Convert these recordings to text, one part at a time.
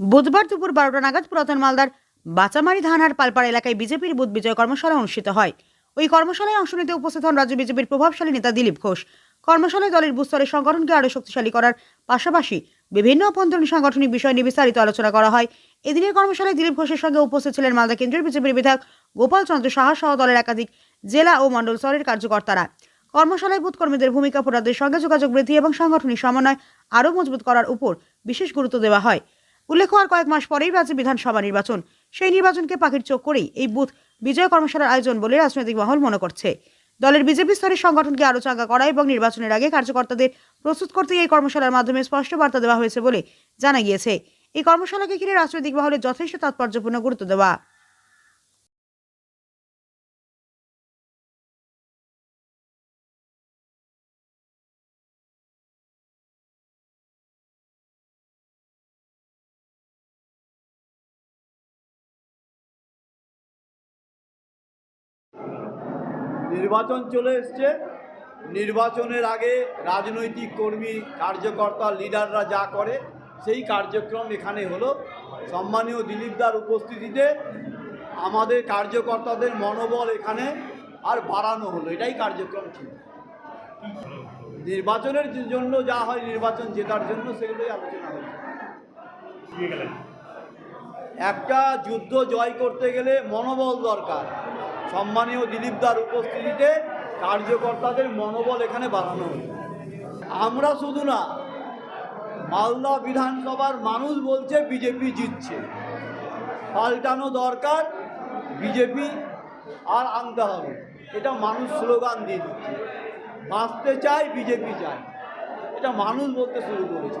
বুধবার দুপুর বারোটা নাগাদ পুরাতন মালদার বাচামারি ধানহার পালপাড়া এলাকায় বিজেপির বুথ বিজয় কর্মশালা অনুষ্ঠিত হয়। ওই কর্মশালায় অংশ নিতে উপস্থিত হন রাজ্য বিজেপির প্রভাবশালী নেতা দিলীপ ঘোষ। কর্মশালায় দলের বুস্তরের সংগঠনকে আরও শক্তিশালী করার পাশাপাশি বিভিন্ন অভ্যন্তরীণ সাংগঠনিক বিষয় নিয়ে বিস্তারিত আলোচনা করা হয়। এদিনের কর্মশালায় দিলীপ ঘোষের সঙ্গে উপস্থিত ছিলেন মালদা কেন্দ্রীয় বিজেপির বিধায়ক গোপাল চন্দ্র সাহা সহ দলের একাধিক জেলা ও মণ্ডল স্তরের কার্যকর্তারা। কর্মশালায় বুথ কর্মীদের ভূমিকা, ভোটারদের সঙ্গে যোগাযোগ বৃদ্ধি এবং সাংগঠনিক সমন্বয় আরও মজবুত করার উপর বিশেষ গুরুত্ব দেওয়া হয়। উল্লেখ্য, আর কয়েক মাস পরেই রাজ্যে বিধানসভা নির্বাচন। সেই নির্বাচনকে পাখির চোখ করেই এই বুথ বিজয় কর্মশালার আয়োজন বলে রাজনৈতিক মহল মনে করছে। দলের বিজেপি স্তরের সংগঠনকে আরও চাঙ্গা করা এবং নির্বাচনের আগে কার্যকর্তাদের প্রস্তুত করতে এই কর্মশালার মাধ্যমে স্পষ্ট বার্তা দেওয়া হয়েছে বলে জানা গিয়েছে। এই কর্মশালাকে ঘিরে রাজনৈতিক মহলে যথেষ্ট তাৎপর্যপূর্ণ গুরুত্ব দেওয়া। নির্বাচন চলে এসছে। নির্বাচনের আগে রাজনৈতিক কর্মী কার্যকর্তা লিডাররা যা করে সেই কার্যক্রম এখানে হলো। সম্মানীয় দিলীপদার উপস্থিতিতে আমাদের কার্যকর্তাদের মনোবল এখানে আর বাড়ানো হলো। এটাই কার্যক্রম ছিল। নির্বাচনের জন্য যা হয় নির্বাচন জেতার জন্য সেগুলোই আলোচনা হয়েছে। একটা যুদ্ধ জয় করতে গেলে মনোবল দরকার। সম্মানীয় দিলীপদার উপস্থিতিতে কার্যকর্তাদের মনোবল এখানে বাড়ানো আমরা শুধু না, মালদা বিধানসভার মানুষ বলছে বিজেপি জিতছে। পাল্টানো দরকার, বিজেপি আর আনতে হবে। এটা মানুষ স্লোগান দিয়ে দিচ্ছে। বাঁচতে চায়, বিজেপি চায়। এটা মানুষ বলতে শুরু করেছে।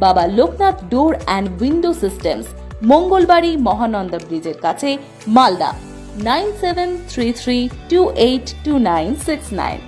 Baba Loknath door and window systems, Mangalbari Mahananda ব্রিজের কাছে, Malda, nine seven three three two eight two nine six nine.